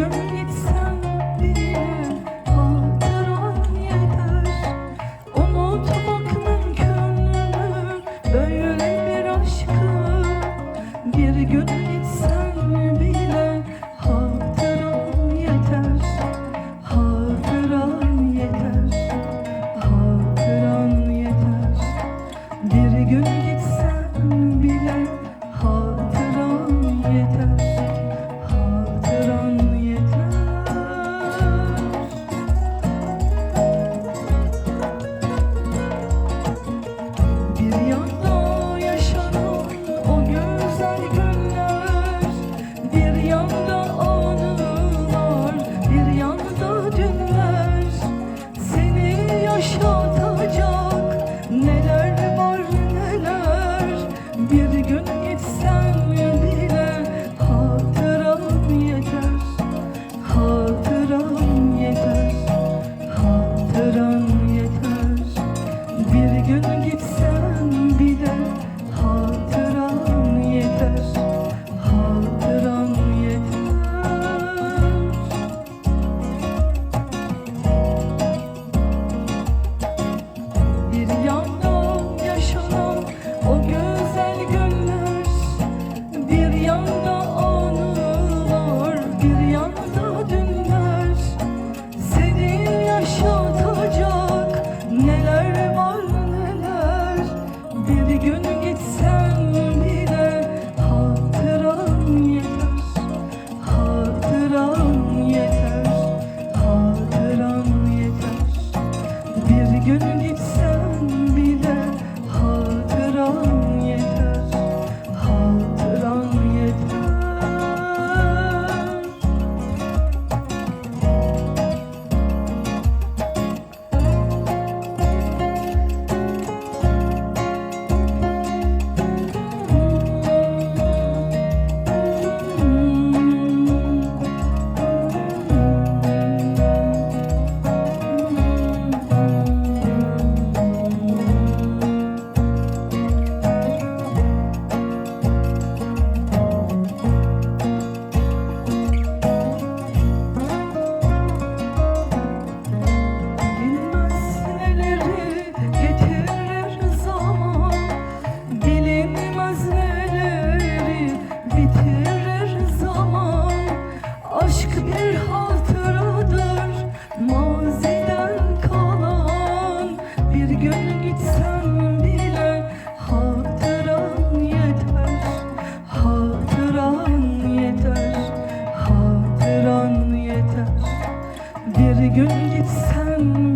gönlüm gün gitsen bir de yeter Hatıram yeter. Bir yandan yaşanan gün gitsem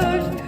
fleurs